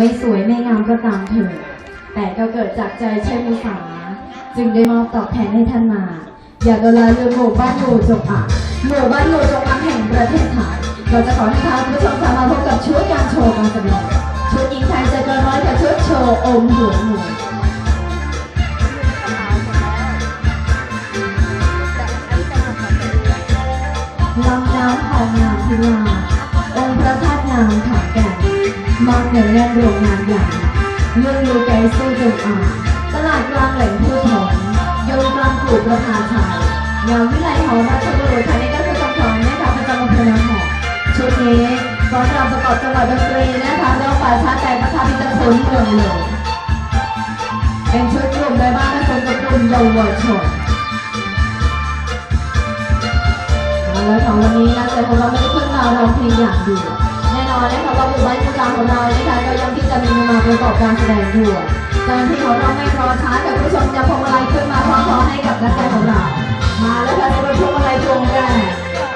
ไม่สวยไม่งามก็ตามเถิดแต่ก็เกิดจากใจใช่มุสาจึงได้มอบตอบแทนให้ท่านมา อย่าก็ลาเรือหมู่บ้านหมู่จงอ่างหมู่บ้านหมู่จงอ่างแห่งประเทศไทยเราจะขอให้ท่านผู้ชมสามารถพบกับชุดการโชว์การแสดงชุดหญิงไทยใจเกินร้อยกับชุดโชว์อมหัวหมู่ลำน้ำพองงามพิลาองค์พระธาตุงามขอนแก่ มองเหนือแน่นโรงงานใหญ่เมืองยูไกสู้จงอ่างตลาดกลางแหล่งพืชผลโยนกลางกู่ประพาชัยงานวิไลของราชบุรีภายในก็คือจงของนะคะประจำอำเภอนาหอชุดนี้ฟ้อนรำประกอบจังหวัดดนตรีนะคะแล้วฝ่ายชาติแต่พระธาพิจารณ์ผลเมืองหลวงเป็นชุดกลุ่มในบ้านและคนกับกลุ่มเยาวชนเอาละค่ะวันนี้นักแสดงของเราไม่ได้ขึ้นมารองเพลงอย่างเดียว ของเรานะคะก็ยังที่จะมีมาประกอบการแสดงด้วยเจ้าหน้าที่ของเราไม่รอช้าแต่ผู้ชมจะพวงมาลัยขึ้นมาพร้อมๆให้กับนักแสดงของเรา มาแล้วค่ะสำหรับพวงมาลัยพวงแรก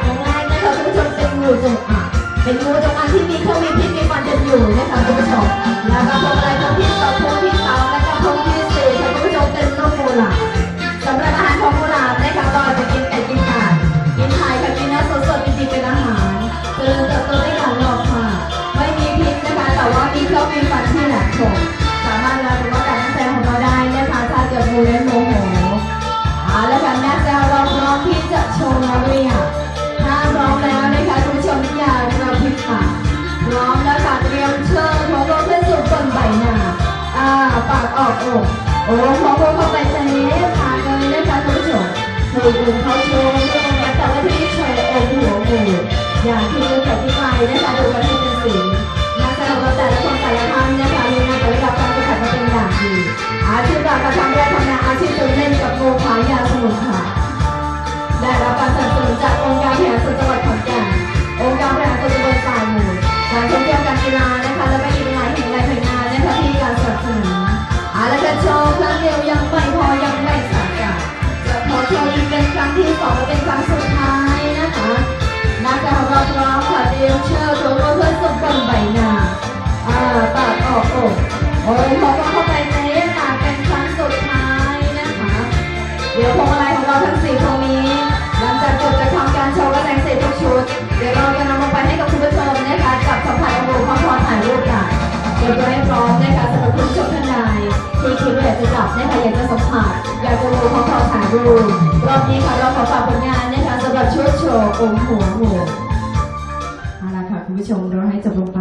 พวงแรกนะคะคุณผู้ชมเป็นงูจงอางเป็นงูจงอางที่มีเครื่องมีพิษมีฟันกันอยู่นะคะคุณผู้ชมแล้วก็พวงมาลัยพวงที่สองพวงที่ากออกอกโอ้ของเราเข้าไป โอ้ยขอเข้าไปในปากเป็นครั้งสุดท้ายนะคะ เดี๋ยวพวงมาลัยของเราทั้งสี่พวงนี้ หลังจากจบจากทำการโชว์และแต่งเสร็จทุกชุด เดี๋ยวเราจะนำมาไปให้กับคุณผู้ชมนะคะกับสัมผัสองค์พร้อมๆถ่ายรูปกันเตรียมตัวให้พร้อมนะคะสำหรับคุณผู้ชมท่านใดที่คิดว่าอยากจะจับนะคะอยากจะสัมผัสอยากจะดูพร้อมๆถ่ายรูปรอบนี้ค่ะเราขอฝากผลงานนะคะสำหรับชุดโชว์องค์หัวหมูเอาละค่ะคุณผู้ชมเราให้จบลงไป